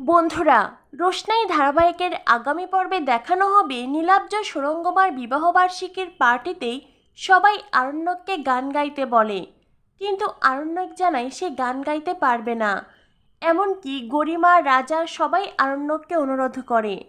বন্ধুরা, রোশনাই ধারাবাহিকের আগামী পর্বে দেখানো হবে নীলাব্জ সুরঙ্গমার বিবাহবার্ষিকীর পার্টিতেই সবাই আরণ্যককে গান গাইতে বলে। কিন্তু আরণ্যক জানায় সে গান গাইতে পারবে না। এমনকি গরিমা, রাজা সবাই আরণ্যককে অনুরোধ করে।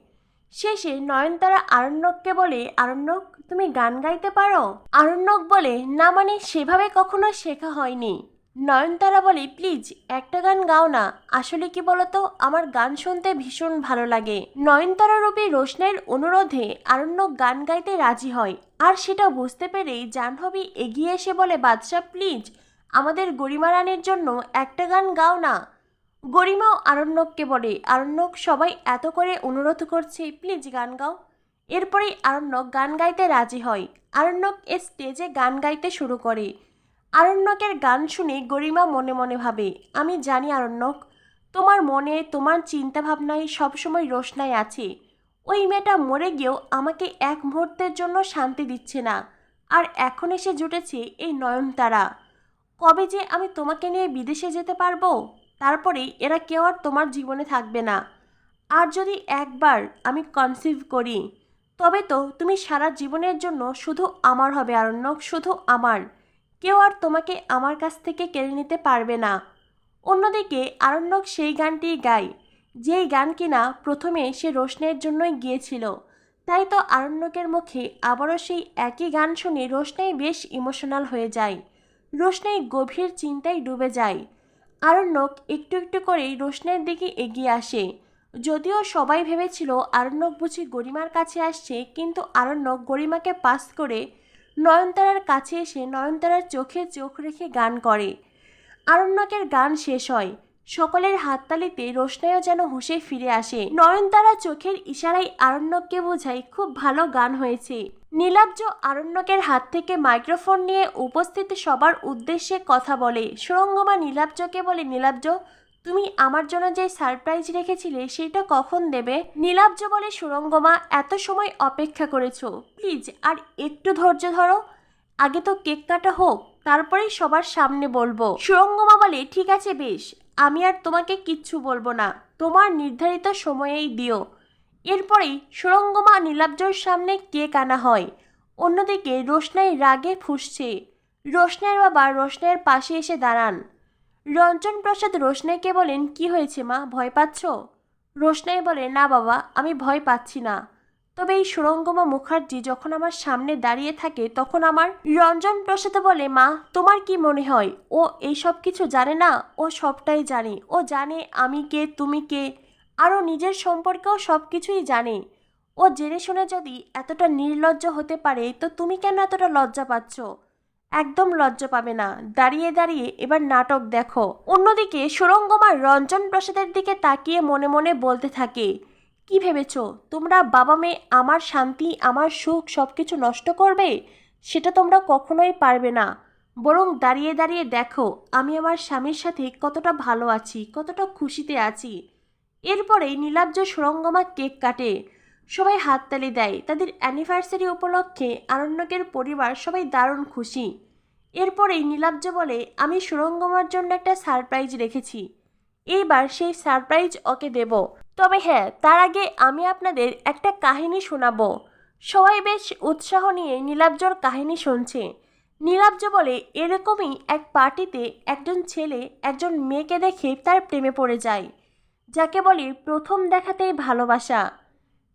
শেষে নয়নতারা আরণ্যককে বলে, আরণ্যক, তুমি গান গাইতে পারো? আরণ্যক বলে, না মানে সেভাবে কখনো শেখা হয়নি। নয়নতারা বলে, প্লিজ, একটা গান গাও না। আসলে কি বলতো, আমার গান শুনতে ভীষণ ভালো লাগে। নয়নতারা রূপী রোশনাইয়ের অনুরোধে আরণ্যক গান গাইতে রাজি হয়। আর সেটা বুঝতে পেরেই জাহ্নবী এগিয়ে এসে বলে, বাদশাহ, প্লিজ, আমাদের গরিমা রানীর জন্য একটা গান গাও না। গরিমাও আরণ্যককে বলে, আরণ্যক, সবাই এত করে অনুরোধ করছে, প্লিজ গান গাও। এরপরেই আরণ্যক গান গাইতে রাজি হয়। আরণ্যক এ স্টেজে গান গাইতে শুরু করে। আরণ্যকের গান শুনে গরিমা মনে মনে ভাবে, আমি জানি আরণ্যক, তোমার মনে, তোমার চিন্তাভাবনায় সবসময় রোশনাই আছে। ওই মেয়েটা মরে গিয়েও আমাকে এক মুহূর্তের জন্য শান্তি দিচ্ছে না। আর এখন এসে জুটেছে এই নয়নতারা। কবে যে আমি তোমাকে নিয়ে বিদেশে যেতে পারব, তারপরে এরা কেউ আর তোমার জীবনে থাকবে না। আর যদি একবার আমি কনসিভ করি, তবে তো তুমি সারা জীবনের জন্য শুধু আমার হবে আরণ্যক, শুধু আমার। কেউ আর তোমাকে আমার কাছ থেকে কেড়ে নিতে পারবে না। অন্যদিকে আরণ্যক সেই গানটি গায়, যেই গান কিনা প্রথমে সে রোশনের জন্যই গিয়েছিল। তাই তো আরণ্যকের মুখে আবারও সেই একই গান শুনে রোশনাই বেশ ইমোশনাল হয়ে যায়। রোশনাই গভীর চিন্তায় ডুবে যায়। আরণ্যক একটু একটু করেই রোশনের দিকে এগিয়ে আসে। যদিও সবাই ভেবেছিল আরণ্যক বুঝি গরিমার কাছে আসছে, কিন্তু আরণ্যক গরিমাকে পাস করে নয়নতারার কাছে এসে নয়নতারার চোখে চোখ রেখে গান করে। আরণ্যকের গান শেষ হয়। সকলের হাততালিতে রোশনাইও যেন হুঁশে ফিরে আসে। নয়নতারা চোখের ইশারায় আরণ্যককে বোঝায় খুব ভালো গান হয়েছে। নীলাব্জ আরণ্যকের হাত থেকে মাইক্রোফোন নিয়ে উপস্থিত সবার উদ্দেশ্যে কথা বলে। সুরঙ্গমা নীলাব্জকে বলে, নীলাব্জ তুমি আমার জন্য যে সারপ্রাইজ রেখেছিলে সেটা কখন দেবে? নীলাব্জ বলে, সুরঙ্গমা, এত সময় অপেক্ষা করেছ। প্লিজ, আর একটু ধৈর্য ধরো। আগে তো কেক কাটা হোক, তারপরেই সবার সামনে বলব। সুরঙ্গমা বলে, ঠিক আছে, বেশ। আমি আর তোমাকে কিচ্ছু বলব না। তোমার নির্ধারিত সময়েই দিও। এরপরেই সুরঙ্গমা নীলাব্জর সামনে কেক আনা হয়। অন্যদিকে রোশনাই রাগে ফুসছে। রোশনাইয়ের বাবা, রোশনাইয়ের পাশে এসে দাঁড়ান। রঞ্জন প্রসাদ রোশনাইকে বলেন, কি হয়েছে মা? ভয় পাচ্ছ? রোশনাই বলে না বাবা, আমি ভয় পাচ্ছি না। তবে এই সুরঙ্গমা মুখার্জি যখন আমার সামনে দাঁড়িয়ে থাকে, তখন আমার রঞ্জন প্রসাদ বলে, মা, তোমার কি মনে হয়? ও এই সব কিছু জানে না? ও সবটাই জানে। ও জানে আমি কে, তুমি কে আরও নিজের সম্পর্কেও সব কিছুই জানে। ও জেনে শুনে যদি এতটা নির্লজ্জ হতে পারে, তো তুমি কেন এতটা লজ্জা পাচ্ছ? একদম লজ্জা পাবে না। দাঁড়িয়ে দাঁড়িয়ে এবার নাটক দেখো। অন্যদিকে সুরঙ্গমার রঞ্জন প্রসাদের দিকে তাকিয়ে মনে মনে বলতে থাকে, কি ভেবেছো? তোমরা বাবা মেয়ে আমার শান্তি, আমার সুখ সব কিছু নষ্ট করবে? সেটা তোমরা কখনোই পারবে না। বরং দাঁড়িয়ে দাঁড়িয়ে দেখো, আমি আমার স্বামীর সাথে কতটা ভালো আছি, কতটা খুশিতে আছি। এরপরেই নীলাব্জ সুরঙ্গমা কেক কাটে। সবাই হাততালি দেয়। তাদের অ্যানিভার্সারি উপলক্ষে আরণ্যকের পরিবার সবাই দারুণ খুশি। এরপরেই নীলাব্জ বলে, আমি সুরঙ্গমার জন্য একটা সারপ্রাইজ রেখেছি। এইবার সেই সারপ্রাইজ ওকে দেব। তবে হ্যাঁ তার আগে আমি আপনাদের একটা কাহিনী শোনাবো। সবাই বেশ উৎসাহ নিয়ে নীলাব্জর কাহিনী শুনছে। নীলাব্জ বলে, এরকমই এক পার্টিতে একজন ছেলে একজন মেয়েকে দেখে তার প্রেমে পড়ে যায়, যাকে বলে প্রথম দেখাতেই ভালোবাসা।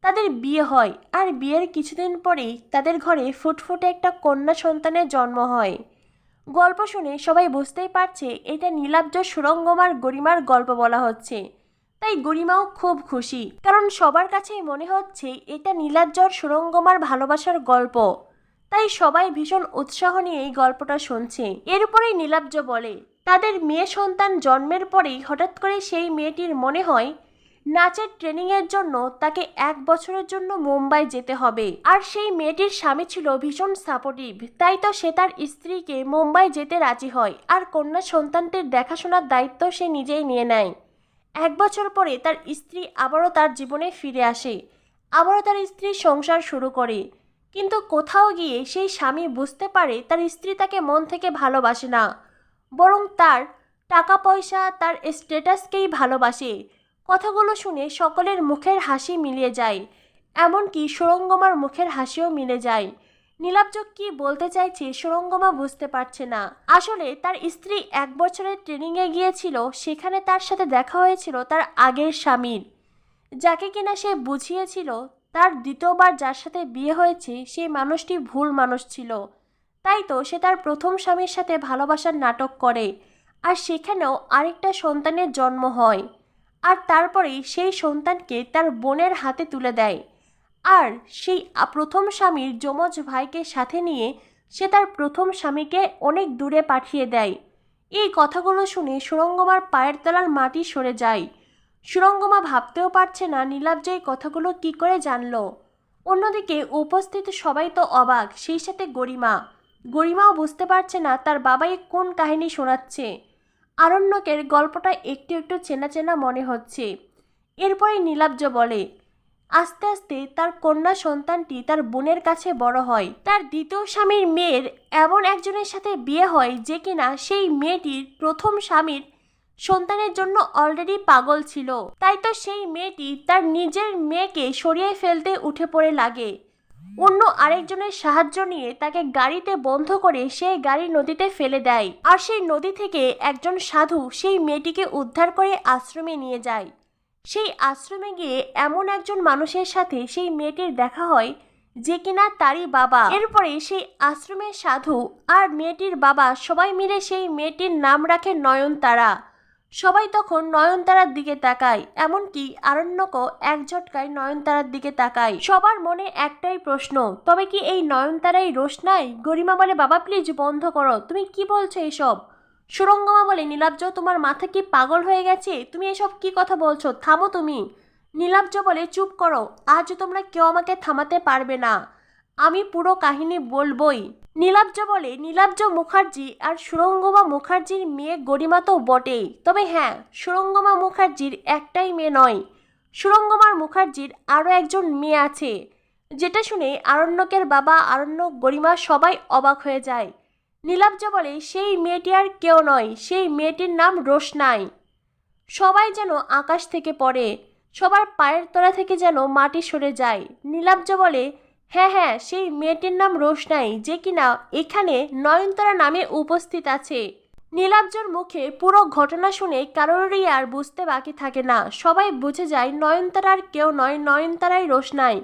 তাদের বিয়ে হয় আর বিয়ের কিছুদিন পরেই তাদের ঘরে ফুটফুটে একটা কন্যা সন্তানের জন্ম হয়। গল্প শুনে সবাই বুঝতেই পারছে এটা নীলাব্জ সুরঙ্গমার গরিমার গল্প বলা হচ্ছে। তাই গরিমাও খুব খুশি, কারণ সবার কাছেই মনে হচ্ছে এটা নীলাজ্জর সুরঙ্গমার ভালোবাসার গল্প। তাই সবাই ভীষণ উৎসাহ নিয়ে এই গল্পটা শুনছে। এর উপরেই নীলাব্জ বলে, তাদের মেয়ে সন্তান জন্মের পরেই হঠাৎ করে সেই মেয়েটির মনে হয় নাচের ট্রেনিংয়ের জন্য তাকে এক বছরের জন্য মুম্বাই যেতে হবে। আর সেই মেয়েটির স্বামী ছিল ভীষণ সাপোর্টিভ তাই তো সে তার স্ত্রীকে মুম্বাই যেতে রাজি হয় আর কন্যা সন্তানটির দেখাশোনার দায়িত্ব সে নিজেই নিয়ে নেয়। এক বছর পরে তার স্ত্রী আবারও তার জীবনে ফিরে আসে। আবারও তার স্ত্রী সংসার শুরু করে। কিন্তু কোথাও গিয়ে সেই স্বামী বুঝতে পারে তার স্ত্রী তাকে মন থেকে ভালোবাসে না। বরং তার টাকা পয়সা তার স্ট্যাটাসকেই ভালোবাসে। কথাগুলো শুনে সকলের মুখের হাসি মিলিয়ে যায়। এমনকি সুরঙ্গমার মুখের হাসিও মিলে যায়। নীলাব্জ কি বলতে চাইছে সুরঙ্গমা বুঝতে পারছে না। আসলে তার স্ত্রী এক বছরের ট্রেনিংয়ে গিয়েছিল, সেখানে তার সাথে দেখা হয়েছিল তার আগের স্বামীর। যাকে কিনা সে বুঝিয়েছিল, তার দ্বিতীয়বার যার সাথে বিয়ে হয়েছে, সেই মানুষটি ভুল মানুষ ছিল। তাই তো সে তার প্রথম স্বামীর সাথে ভালোবাসার নাটক করে। আর সেখানেও আরেকটা সন্তানের জন্ম হয়। আর তারপরেই সেই সন্তানকে তার বোনের হাতে তুলে দেয়। আর সেই প্রথম স্বামীর যমজ ভাইকে সাথে নিয়ে সে তার প্রথম স্বামীকে অনেক দূরে পাঠিয়ে দেয়। এই কথাগুলো শুনে সুরঙ্গমার পায়ের তলার মাটি সরে যায়। সুরঙ্গমা ভাবতেও পারছে না নীলাব্জ এই কথাগুলো কি করে জানলো। অন্যদিকে উপস্থিত সবাই তো অবাক, সেই সাথে গরিমা। গরিমাও বুঝতে পারছে না তার বাবাই কোন কাহিনী শোনাচ্ছে। আরণ্যকের গল্পটা একটু একটু চেনা চেনা মনে হচ্ছে। এরপরে নীলাব্জ বলে, আস্তে আস্তে তার কন্যা সন্তানটি তার বোনের কাছে বড় হয়। তার দ্বিতীয় স্বামীর মেয়ের এমন একজনের সাথে বিয়ে হয় যে কিনা সেই মেয়েটির প্রথম স্বামীর সন্তানের জন্য অলরেডি পাগল ছিল। তাই তো সেই মেয়েটি তার নিজের মেয়েকে সরিয়ে ফেলতে উঠে পড়ে লাগে। অন্য আরেকজনের সাহায্য নিয়ে তাকে গাড়িতে বন্ধ করে সেই গাড়ি নদীতে ফেলে দেয়। আর সেই নদী থেকে একজন সাধু সেই মেয়েটিকে উদ্ধার করে আশ্রমে নিয়ে যায়। সেই আশ্রমে গিয়ে এমন একজন মানুষের সাথে সেই মেয়েটির দেখা হয়, যে কিনা তারই বাবা। এরপরে সেই আশ্রমের সাধু আর মেয়েটির বাবা সবাই মিলে সেই মেয়েটির নাম রাখে নয়নতারা। সবাই তখন নয়নতারার দিকে তাকায়, এমনকি আরণ্যকও এক ঝটকায় নয়নতারার দিকে তাকায়। সবার মনে একটাই প্রশ্ন, তবে কি এই নয়নতারাই রোষ নাই? গরিমা বলে, বাবা প্লিজ বন্ধ করো। তুমি কি বলছো এসব? সুরঙ্গমা বলে, নীলাব্জ, তোমার মাথা কি পাগল হয়ে গেছে? তুমি এসব কি কথা বলছো? থামো তুমি। নীলাব্জ বলে, চুপ করো। আজ তোমরা কেউ আমাকে থামাতে পারবে না। আমি পুরো কাহিনী বলবই। নীলাব্জ বলে, নীলাব্জ মুখার্জি আর সুরঙ্গমা মুখার্জির মেয়ে গরিমা তো বটেই। তবে হ্যাঁ সুরঙ্গমা মুখার্জির একটাই মেয়ে নয়। সুরঙ্গমার মুখার্জির আরও একজন মেয়ে আছে। যেটা শুনে আরণ্যকের বাবা আরণ্যক গরিমা সবাই অবাক হয়ে যায়। নীলাব্জ বলে, সেই মেয়েটি আর কেউ নয়, সেই মেয়েটির নাম রোশনাই। সবাই যেন আকাশ থেকে পড়ে, সবার পায়ের তলা থেকে যেন মাটি সরে যায়। নীলাব্জ বলে হ্যাঁ হ্যাঁ সেই মেয়েটির নাম রোশনাই, যে কিনা এখানে নয়নতারা নামে উপস্থিত আছে। নীলাব্জর মুখে পুরো ঘটনা শুনে কারোরই আর বুঝতে বাকি থাকে না। সবাই বুঝে যায় নয়নতারার কেউ নয়, নয়নতারাই রোশনাই।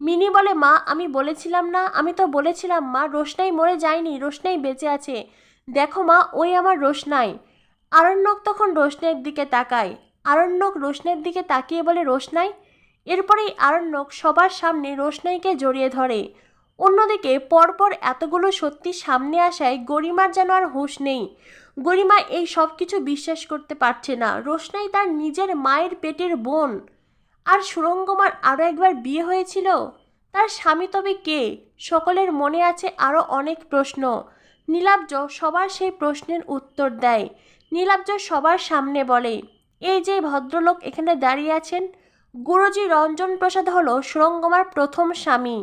মিনি বলে, মা, আমি বলেছিলাম না, আমি তো বলেছিলাম, মা, রোশনাই মরে যায়নি, রোশনাই বেঁচে আছে। দেখো মা, ওই আমার রোশনাই। আরণ্যক তখন রোশনের দিকে তাকায়। আরণ্যক রোশনের দিকে তাকিয়ে বলে, রোশনাই এরপরেই আরণ্যক সবার সামনে রোশনাইকে জড়িয়ে ধরে। অন্যদিকে পরপর এতগুলো সত্যি সামনে আসায় গরিমার যেন আর হুঁশ নেই। গরিমা এই সব কিছু বিশ্বাস করতে পারছে না। রোশনাই তার নিজের মায়ের পেটের বোন। আর সুরঙ্গমার আরও একবার বিয়ে হয়েছিল? তার স্বামী তবে কে? সকলের মনে আছে আরও অনেক প্রশ্ন। নীলাব্জ সবার সেই প্রশ্নের উত্তর দেয়। নীলাব্জ সবার সামনে বলে, এই যে ভদ্রলোক এখানে দাঁড়িয়ে আছেন গুরুজি রঞ্জন প্রসাদ হল সুরঙ্গমার প্রথম স্বামী।